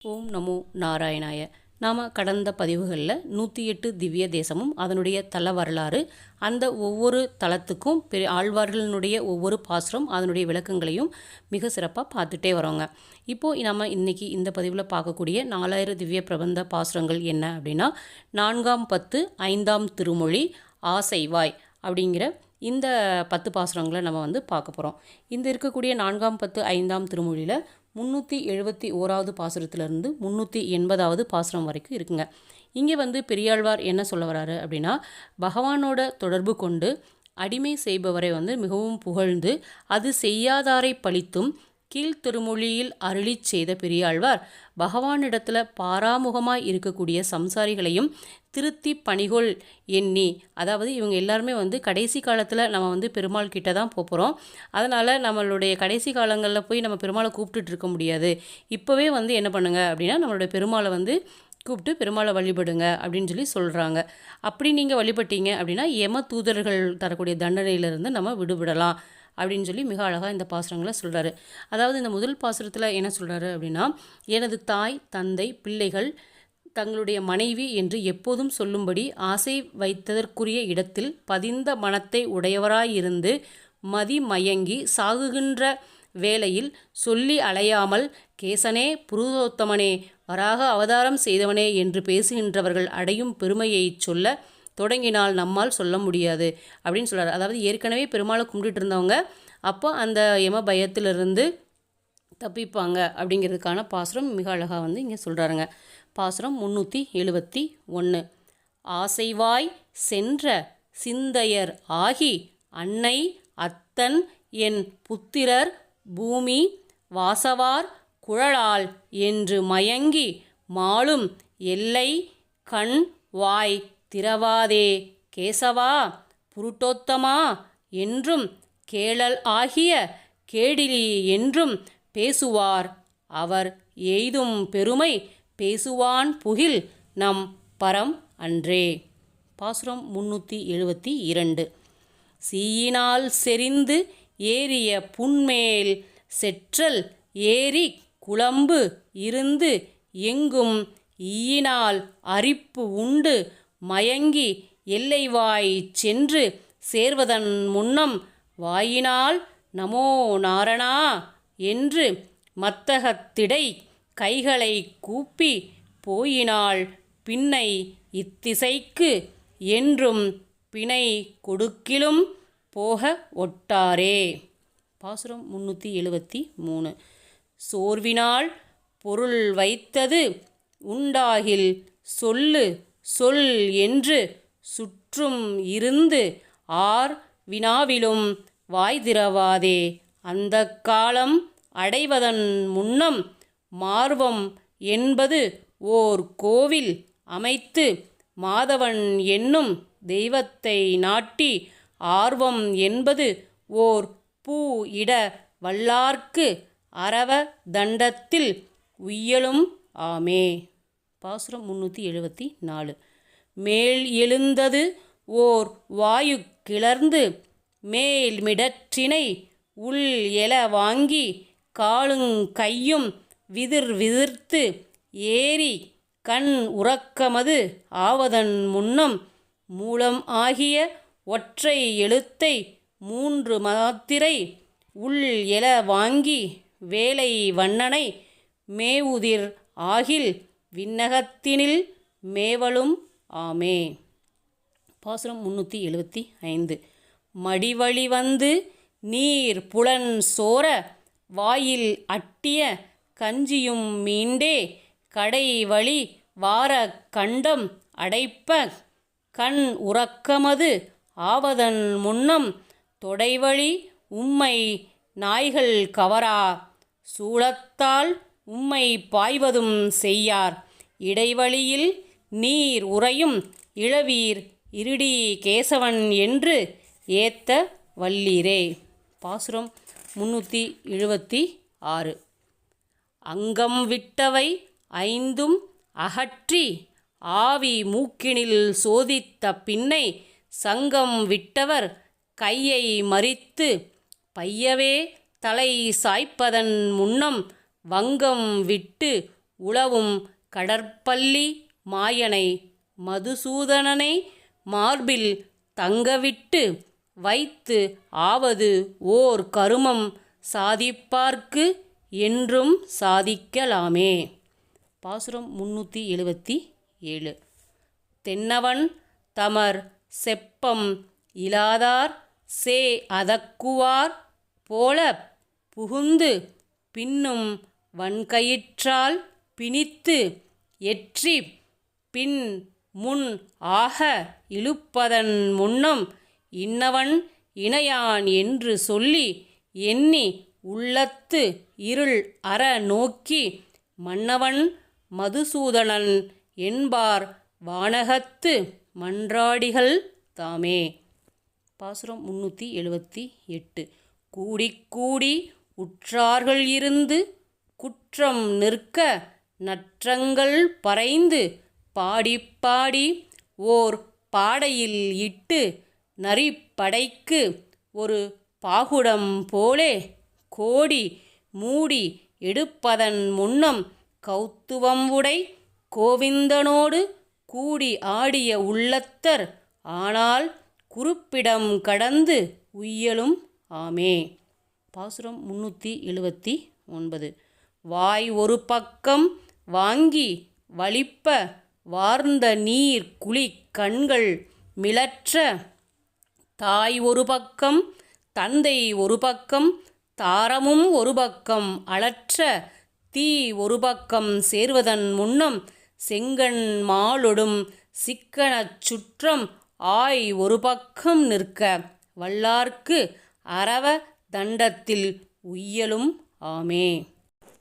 ஓம் நமோ நாராயணாய. நாம் கடந்த பதிவுகளில் நூற்றி எட்டு திவ்ய தேசமும் அதனுடைய தல வரலாறு அந்த ஒவ்வொரு தளத்துக்கும் பெரிய ஆழ்வார்களினுடைய ஒவ்வொரு பாசுரம் அதனுடைய விளக்கங்களையும் மிக சிறப்பாக பார்த்துட்டே வரோங்க. இப்போது நம்ம இன்றைக்கி இந்த பதிவில் பார்க்கக்கூடிய நாலாயிரம் திவ்ய பிரபந்த பாசுரங்கள் என்ன அப்படின்னா நான்காம் பத்து ஐந்தாம் திருமொழி ஆசைவாய் அப்படிங்கிற இந்த பத்து பாசுரங்களை நம்ம வந்து பார்க்க போகிறோம் இந்த இருக்கக்கூடிய நான்காம் பத்து ஐந்தாம் திருமொழியில் முந்நூற்றி எழுபத்தி ஓராவது பாசுரத்துலேருந்து முந்நூற்றி எண்பதாவது பாசுரம் வரைக்கும் இருக்குங்க. இங்கே வந்து பெரியாழ்வார் என்ன சொல்ல வராரு அப்படின்னா பகவானோட தொடர்பு கொண்டு அடிமை செய்பவரை வந்து மிகவும் புகழ்ந்து அது செய்யாதாரை பழித்தும் கீழ்த்திருமொழியில் அருளி செய்த பெரியாழ்வார் பகவானிடத்தில் பாராமுகமாக இருக்கக்கூடிய சம்சாரிகளையும் திருத்தி பணிகொள் எண்ணி அதாவது இவங்க எல்லாருமே வந்து கடைசி காலத்தில் நம்ம வந்து பெருமாள் கிட்ட தான் போகிறோம் அதனால் நம்மளுடைய கடைசி காலங்களில் போய் நம்ம பெருமாளை கூப்பிட்டுட்டு இருக்க முடியாது. இப்போவே வந்து என்ன பண்ணுங்க அப்படின்னா நம்மளுடைய பெருமாளை வந்து கூப்பிட்டு பெருமாளை வழிபடுங்க அப்படின்னு சொல்லி சொல்கிறாங்க அப்படி நீங்கள் வழிபட்டீங்க அப்படின்னா எம தூதர்கள் தரக்கூடிய தண்டனையிலிருந்து நம்ம விடுபடலாம். அப்படின்னு சொல்லி மிக அழகாக இந்த பாசுரங்களை சொல்கிறாரு அதாவது இந்த முதல் பாசுரத்தில் என்ன சொல்கிறாரு அப்படின்னா எனது தாய் தந்தை பிள்ளைகள் தங்களுடைய மனைவி என்று எப்போதும் சொல்லும்படி ஆசை வைத்ததற்குரிய இடத்தில் பதிந்த மனத்தை உடையவராயிருந்து மதி மயங்கி சாகுகின்ற வேளையில் சொல்லி அலையாமல் கேசனே புருதோத்தமனே வராக அவதாரம் செய்தவனே என்று பேசுகின்றவர்கள் அடையும் பெருமையைச் சொல்ல தொடங்கினால் நம்மால் சொல்ல முடியாது அப்படின்னு சொல்கிறார் அதாவது ஏற்கனவே பெருமாளை கும்பிட்டுட்டு இருந்தவங்க அப்போ அந்த யம பயத்திலிருந்து தப்பிப்பாங்க அப்படிங்கிறதுக்கான பாசுரம் மிக அழகாக வந்து இங்கே சொல்கிறாருங்க பாசுரம் முந்நூற்றி எழுபத்தி ஒன்று ஆசைவாய் சென்ற சிந்தையர் ஆகி அன்னை அத்தன் என் புத்திரர் பூமி வாசவார் குழலால் என்று மயங்கி மாளும் எல்லை கண் வாய் திரவாதே கேசவா புருட்டோத்தமா என்றும் கேளல் ஆகிய கேடிலி என்றும் பேசுவார். அவர் எய்தும் பெருமை பேசுவான் புகில் நம் பரம் அன்றே. பாசுரம் முன்னூற்றி எழுபத்தி இரண்டு. சீயினால் செறிந்து ஏறிய புன்மேல் செற்றல் ஏரி குழம்பு இருந்து எங்கும் ஈயினால் அரிப்பு உண்டு மயங்கி எல்லைவாய் சென்று சேர்வதன் முன்னம் வாயினால் நமோ நாரணா என்று மத்தகத்திடை கைகளை கூப்பி போயினாள் பின்னை இத்திசைக்கு என்றும் பிணை கொடுக்கிலும் போக ஒட்டாரே. பாசுரம் முன்னூற்றி எழுபத்தி மூணு. சோர்வினால் பொருள் வைத்தது உண்டாகில் சொல்லு சொல் என்று சுற்றும் இருந்து ஆர் வினாவிலும் வாய் திறவாதே அந்த காலம் அடைவதன் முன்னம் மார்வம் என்பது ஓர் கோவில் அமைத்து மாதவன் என்னும் தெய்வத்தை நாட்டி ஆர்வம் என்பது ஓர் பூ இட வல்லார்க்கு அரவ தண்டத்தில் உய்யலும் ஆமே. பாசுரம் முன்னூற்றி எழுபத்தி நாலு. மேல் எழுந்தது ஓர் வாயு கிளர்ந்து மேல் மிடற்றினை உள் எல வாங்கி காலுங் கையும் விதிர் விதிர்த்து ஏறி கண் உறக்கமது ஆவதன் முன்னம் மூலம் ஆகிய ஒற்றை எழுத்தை மூன்று மாத்திரை உள் எல வாங்கி வேலை வண்ணனை மேவுதிர் ஆகில் விண்ணகத்தினில் மேவலும் ஆமே. பாசுரம் முன்னூற்றி எழுபத்தி ஐந்து. மடிவழி வந்து நீர் புலன் சோர வாயில் அட்டிய கஞ்சியும் மீண்டே கடை வழி வார கண்டம் அடைப்ப கண் உறக்கமது ஆவதன் முன்னம் தொடைவழி உம்மை நாய்கள் கவரா சூளத்தால் உம்மை பாய்வதும் செய்யார். இடைவழியில் நீர் உறையும் இளவீர் இருடி கேசவன் என்று ஏத்த வல்லீரே. பாசுரம் முன்னூற்றி எழுபத்தி ஆறு. அங்கம் விட்டவை ஐந்தும் அகற்றி ஆவி மூக்கினில் சோதித்த பின்னை சங்கம் விட்டவர் கையை மறித்து பையவே தலை சாய்ப்பதன் முன்னம் வங்கம் விட்டு உளவும் கடற்பள்ளி மாயனை மதுசூதனனை மார்பில் தங்கவிட்டு வைத்து ஆவது ஓர் கருமம் சாதிப்பார்க்கு என்றும் சாதிக்கலாமே. பாசுரம் முன்னூற்றி எழுபத்தி ஏழு. தென்னவன் தமர் செப்பம் இலாதார் சே அதக்குவார் போல புகுந்து பின்னும் வன்கயிற்றால் பிணித்து எற்றி பின் முன் ஆக இழுப்பதன் முன்னம் இன்னவன் இணையான் என்று சொல்லி எண்ணி உள்ளத்து இருள் அற நோக்கி மன்னவன் மதுசூதனன் என்பார் வானகத்து மன்றாடிகள் தாமே. பாசுரம் முன்னூற்றி எழுபத்தி எட்டு. கூடிக் கூடி உற்றார்கள் இருந்து குற்றம் நிற்க நற்றங்கள் பறைந்து பாடிப் பாடி ஓர் பாடையில் இட்டு நரிப்படைக்கு ஒரு பாகுடம் போலே கோடி மூடி எடுப்பதன் முன்னம் கௌத்துவம் உடை கோவிந்தனோடு கூடி ஆடிய உள்ளத்தர் ஆனால் குறிப்பிடம் கடந்து உய்யலும் ஆமே. பாசுரம் முன்னூற்றி எழுபத்தி ஒன்பது. வாய் ஒரு பக்கம் வாங்கி வலிப்ப வார்ந்த நீர் குழி கண்கள் மிளற்ற. தாய் ஒரு பக்கம் தந்தை ஒரு பக்கம் தாரமும் ஒரு பக்கம் அளற்ற தீ ஒரு பக்கம் சேர்வதன் முன்னம் செங்கண் மாலொடும் சிக்கனச் சுற்றம் ஆய் ஒரு பக்கம் நிற்க. வல்லார்க்கு அரவ தண்டத்தில் உய்யலும் ஆமே.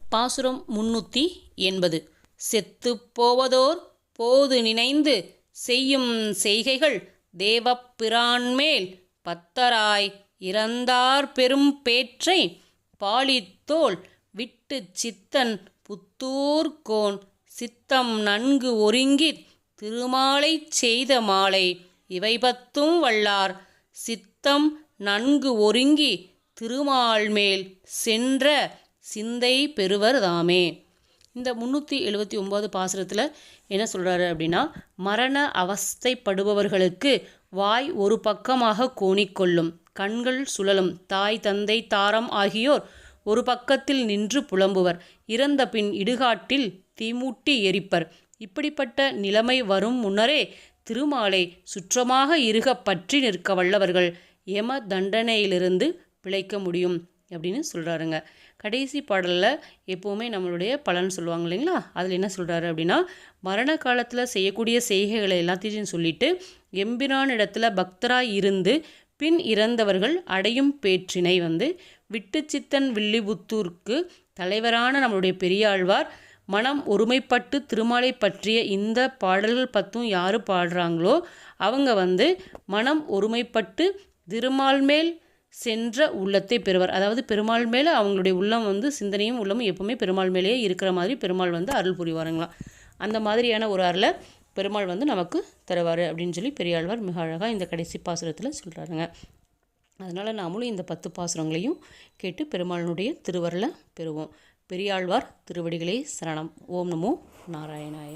பாசுரம் முன்னூற்றி எண்பது. செத்து போவதோர் போது நினைந்து செய்யும் செய்கைகள் தேவப்பிரான்மேல் பத்தராய் இறந்தார் பெரும் பேற்றை பாலித்தோல் விட்டு சித்தன் புத்தூர்கோன் சித்தம் நன்கு ஒருங்கித் திருமாலை செய்த மாலை இவை பத்தும் வல்லார். சித்தம் நன்கு ஒருங்கி திருமால் மேல் சென்ற சிந்தை பெறுவர் தாமே. இந்த முந்நூற்றி எழுபத்தி ஒம்பது பாசுரத்தில் என்ன சொல்கிறாரு அப்படின்னா மரண அவஸ்தைப்படுபவர்களுக்கு வாய் ஒரு பக்கமாக கோணிக்கொள்ளும் கண்கள் சுழலும் தாய் தந்தை தாரம் ஆகியோர் ஒரு பக்கத்தில் நின்று புலம்புவர் இறந்த பின் இடுகாட்டில் தீமூட்டி எரிப்பர். இப்படிப்பட்ட நிலைமை வரும் முன்னரே திருமாலை சுற்றமாக இருக பற்றி நிற்க வல்லவர்கள் எம தண்டனையிலிருந்து பிழைக்க முடியும் அப்படின்னு சொல்கிறாருங்க கடைசி பாடலில் எப்போவுமே நம்மளுடைய பலன் சொல்லுவாங்க இல்லைங்களா? அதில் என்ன சொல்கிறாரு அப்படின்னா மரண காலத்தில் செய்யக்கூடிய செய்கைகளை எல்லாத்தையும் சொல்லிட்டு எம்பிரான் இடத்துல இருந்து பின் இறந்தவர்கள் அடையும் பேற்றினை வந்து விட்டுச்சித்தன் வில்லிபுத்தூருக்கு தலைவரான நம்மளுடைய பெரியாழ்வார் மனம் ஒருமைப்பட்டு திருமாலை பற்றிய இந்த பாடல்கள் பத்தும் யார் பாடுறாங்களோ அவங்க வந்து மனம் ஒருமைப்பட்டு திருமால் மேல் சென்ற உள்ளத்தை பெறுவர். அதாவது பெருமாள் மேலே அவங்களுடைய உள்ளம் வந்து சிந்தனையும் உள்ளமும் எப்பவுமே பெருமாள் மேலேயே இருக்கிற மாதிரி பெருமாள் வந்து அருள் புரிவாருங்களாம் அந்த மாதிரியான ஒரு அருளை பெருமாள் வந்து நமக்கு தருவார் அப்படின்னு சொல்லி பெரியாழ்வார் மிக அழகாக இந்த கடைசி பாசுரத்தில் சொல்கிறாருங்க அதனால் நாமளும் இந்த பத்து பாசுரங்களையும் கேட்டு பெருமாளினுடைய திருவருளை பெறுவோம். பெரியாழ்வார் திருவடிகளே சரணம். ஓம் நமோ நாராயணாய.